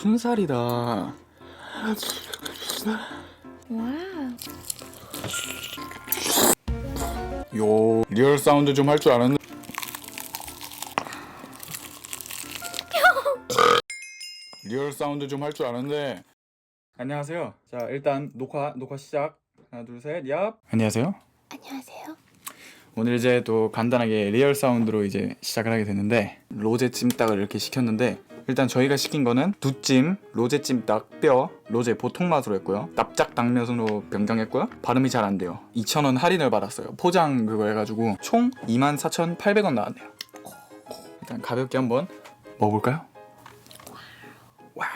순살이다. 와우. 요 리얼 사운드 좀 할줄 알았는데. 리얼 사운드 좀 할 줄 아는데. 안녕하세요. 자 일단 녹화 녹화 시작. 하나 둘 셋. 얍. 안녕하세요. 안녕하세요. 오늘 이제 또 간단하게 리얼 사운드로 이제 시작을 하게 됐는데 로제 찜닭을 이렇게 시켰는데 일단 저희가 시킨 거는 두찜, 로제 찜 닭, 뼈, 로제 보통 맛으로 했고요. 납작 당면으로 변경했고요. 발음이 잘 안 돼요. 2,000원 할인을 받았어요. 포장 그거 해가지고 총 24,800원 나왔네요. 일단 가볍게 한번 먹어볼까요? 와우.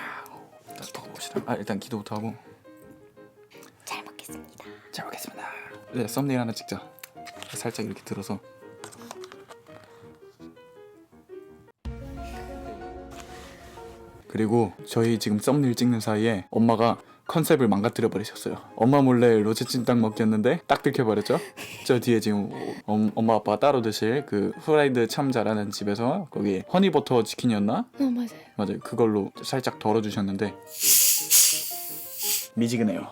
일단 먹어봅시다. 아 일단 기도부터 하고 잘 먹겠습니다. 잘 먹겠습니다. 네, 썸네일 하나 찍자. 살짝 이렇게 들어서. 그리고 저희 지금 썸네일 찍는 사이에 엄마가 컨셉을 망가뜨려 버리셨어요. 엄마 몰래 로제 찜닭 먹겠는데 딱 들켜버렸죠? 저 뒤에 지금 엄, 엄마 아빠 따로 드실 그 후라이드 참 잘하는 집에서 거기 허니버터 치킨이었나? 어 맞아요. 맞아요. 그걸로 살짝 덜어주셨는데 미지근해요.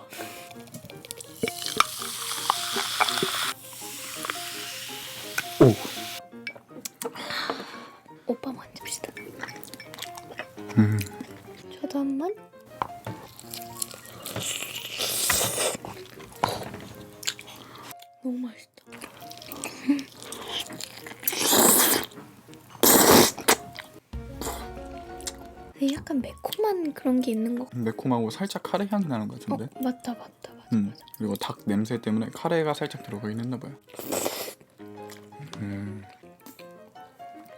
너무 맛있다. 약간 매콤한 그런 게 있는 거. 매콤하고 살짝 카레 향 나는 것어 같은데. 맞다 맞다 맞다 음. 맞아. 그리고 닭 냄새 때문에 카레가 살짝 들어가긴 했나 봐요. 음.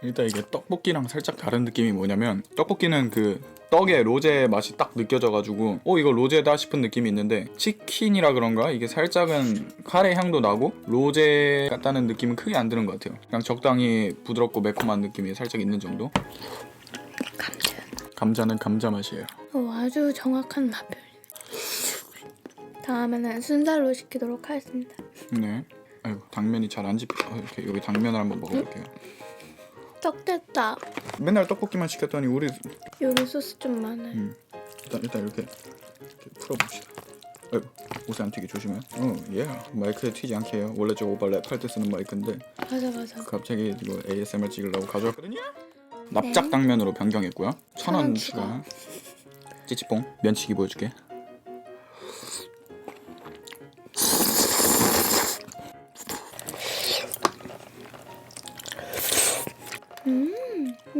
일단 이게 떡볶이랑 살짝 다른 느낌이 뭐냐면 떡볶이는 그 떡에 로제 맛이 딱 느껴져가지고 어 이거 로제다 싶은 느낌이 있는데 치킨이라 그런가 이게 살짝은 카레 향도 나고 로제 같다는 느낌은 크게 안 드는 것 같아요. 그냥 적당히 부드럽고 매콤한 느낌이 살짝 있는 정도. 감자. 감자는 감자 맛이에요. 어, 아주 정확한 맛별. 다음에는 순살로 시키도록 하겠습니다. 네. 아이고 당면이 잘 안 집혀. 어, 이렇게 여기 당면을 한번 먹어볼게요. 떡 됐다. 맨날 떡볶이만 시켰더니 우리 여기 소스 좀 많아요. 음. 일단 일단 이렇게, 이렇게 풀어봅시다. 아이고 옷에 안 튀게 조심해. 어, 예. 마이크에 튀지 않게 해요. 원래 저 오빠 랩할 때 쓰는 마이크인데 맞아 맞아. 갑자기 이거 ASMR 찍으려고 가져왔거든요. 납작 당면으로 변경했고요. 천원원 추가. 찌찌뽕 면치기 보여줄게.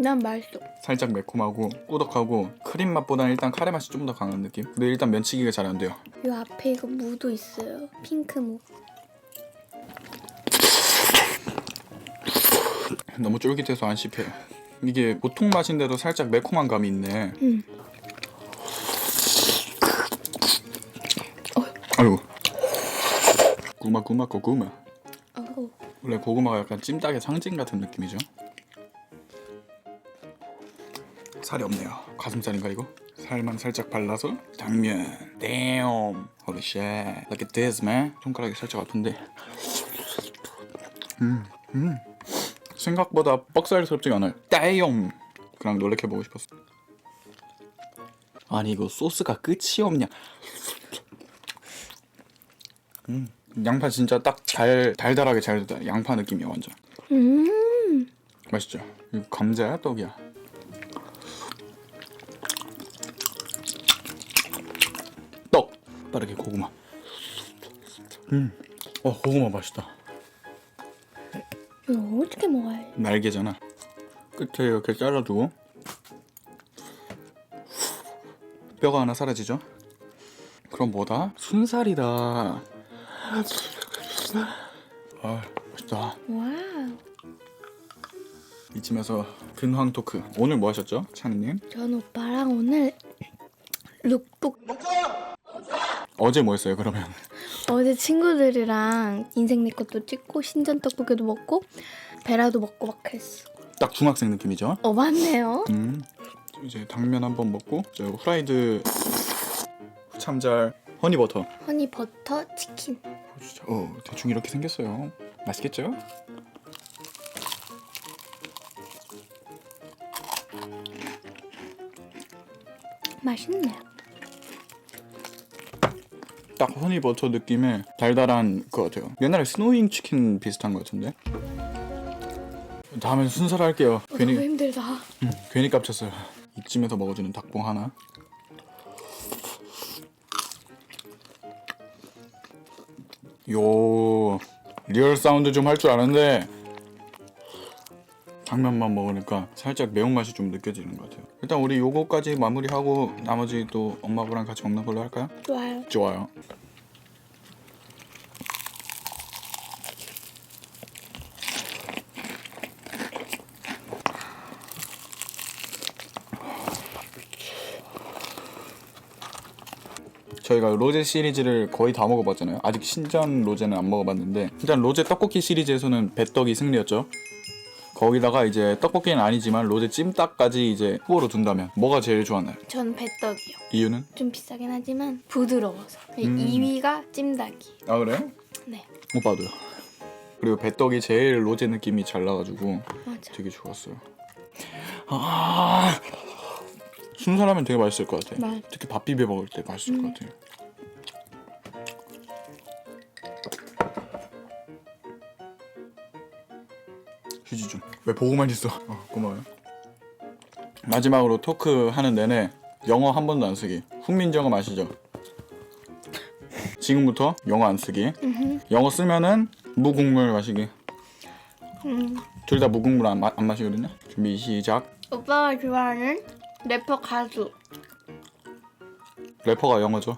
난 맛있어. 살짝 매콤하고 꾸덕하고 크림 맛보다는 일단 카레 맛이 좀 더 강한 느낌. 근데 일단 면치기가 잘 안 돼요. 이 앞에 이거 무도 있어요. 핑크 무. 너무 쫄깃해서 안 씹혀요. 이게 보통 맛인데도 살짝 매콤한 감이 있네. 응. 아이고. 구마 구마 고구마. 원래 고구마가 약간 찜닭의 상징 같은 느낌이죠. 살이 없네요. 가슴살인가 이거? 살만 살짝 발라서 당면. Damn. Holy shit. Look at this, man. 손가락이 살짝 아픈데. 음, 음. 생각보다 뻑살스럽지가 않아요. Damn. 그냥 놀래켜 보고 싶었어. 아니 이거 소스가 끝이 없냐? 음, 양파 진짜 딱 잘 달달하게 잘 됐다. 양파 느낌이야 완전. 음. 맛있죠? 이거 감자야 떡이야? 빠르게 고구마. 음, 어 고구마 맛있다. 이거 어떻게 먹어야 해? 날개잖아. 끝에 이렇게 잘라주고 뼈가 하나 사라지죠? 그럼 뭐다? 순살이다. 아 맛있다. 와우. 이쯤에서 근황 토크. 오늘 뭐 하셨죠, 찬이님? 전 오빠랑 오늘 룩북 어제 뭐 했어요, 그러면? 어제 친구들이랑 인생 내 것도 찍고 신전 떡볶이도 먹고 베라도 먹고 막 했어. 딱 중학생 느낌이죠? 어 맞네요. 음. 이제 당면 한번 먹고 저 후라이드 참잘 허니버터. 허니 버터 치킨. 보여주자. 어, 대충 이렇게 생겼어요. 맛있겠죠? 맛있네. 딱 허니버터 느낌의 달달한 것 같아요. 옛날에 스노잉 치킨 비슷한 것 같은데. 다음엔 순서로 할게요. 어, 괜히 너무 힘들다. 음, 괜히 깝쳤어요. 이쯤에서 먹어주는 닭봉 하나. 요 리얼 사운드 좀 할 줄 아는데 당면만 먹으니까 살짝 매운맛이 좀 느껴지는 것 같아요. 일단 우리 요거까지 마무리하고 나머지 또 엄마 아빠랑 같이 먹는 걸로 할까요? 좋아요. 좋아요. 저희가 로제 시리즈를 거의 다 먹어봤잖아요. 아직 신전 로제는 안 먹어봤는데 일단 로제 떡볶이 시리즈에서는 배떡이 승리였죠. 거기다가 이제 떡볶이는 아니지만 로제 찜닭까지 이제 후보로 둔다면 뭐가 제일 좋았나요? 전 배떡이요. 이유는? 좀 비싸긴 하지만 부드러워서. 음. 2위가 찜닭이. 아 그래요? 네, 오빠도요. 그리고 배떡이 제일 로제 느낌이 잘 나가지고 맞아. 되게 좋았어요. 아 순살하면 되게 맛있을 것 같아. 맞아. 특히 밥 비벼 먹을 때 맛있을 것 같아요. 휴지 좀. 왜 보고만 있어? 어, 고마워요. 마지막으로 토크 하는 내내 영어 한 번도 안 쓰기. 훈민정음 아시죠? 지금부터 영어 안 쓰기. 영어 쓰면은 무국물 마시기. 음. 둘 다 무국물 안, 마, 안 마시거든요. 준비 시작. 오빠가 좋아하는 래퍼 가수. 래퍼가 영어죠.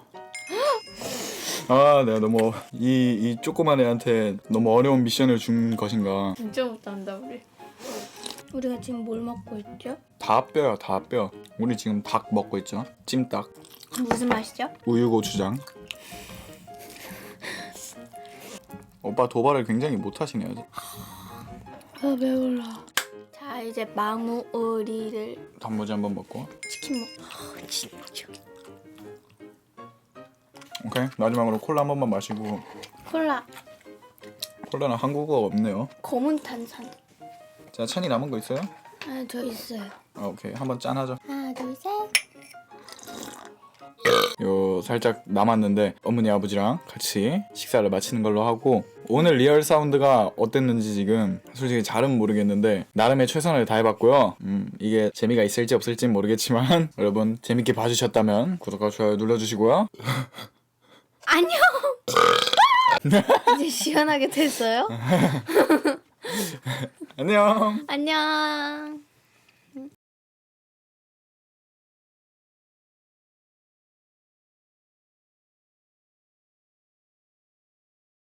아, 내가 너무 이, 이 조그만 애한테 너무 어려운 미션을 준 것인가. 진짜 못한다 우리. 우리가 지금 뭘 먹고 있죠? 다 뼈야, 다 뼈. 우리 지금 닭 먹고 있죠. 찜닭, 무슨 맛이죠? 우유 고추장. 오빠 도발을 굉장히 못하시네요. 아 배불러. 자 이제 마무리를 단무지 한번 먹고. 치킨 먹. 아, 진짜. 오케이. 마지막으로 콜라 한 번만 마시고. 콜라 콜라는 한국어가 없네요. 검은 탄산. 자, 찬이 남은 거 있어요? 하나 더 있어요. 아, 오케이. 한번 짠하죠. 하나 둘 셋. 요 살짝 남았는데 어머니 아버지랑 같이 식사를 마치는 걸로 하고 오늘 리얼 사운드가 어땠는지 지금 솔직히 잘은 모르겠는데 나름의 최선을 다해봤고요. 음, 이게 재미가 있을지 없을지 모르겠지만 여러분 재밌게 봐주셨다면 구독과 좋아요 눌러주시고요. 안녕. 이제 시원하게 됐어요? 안녕. 안녕.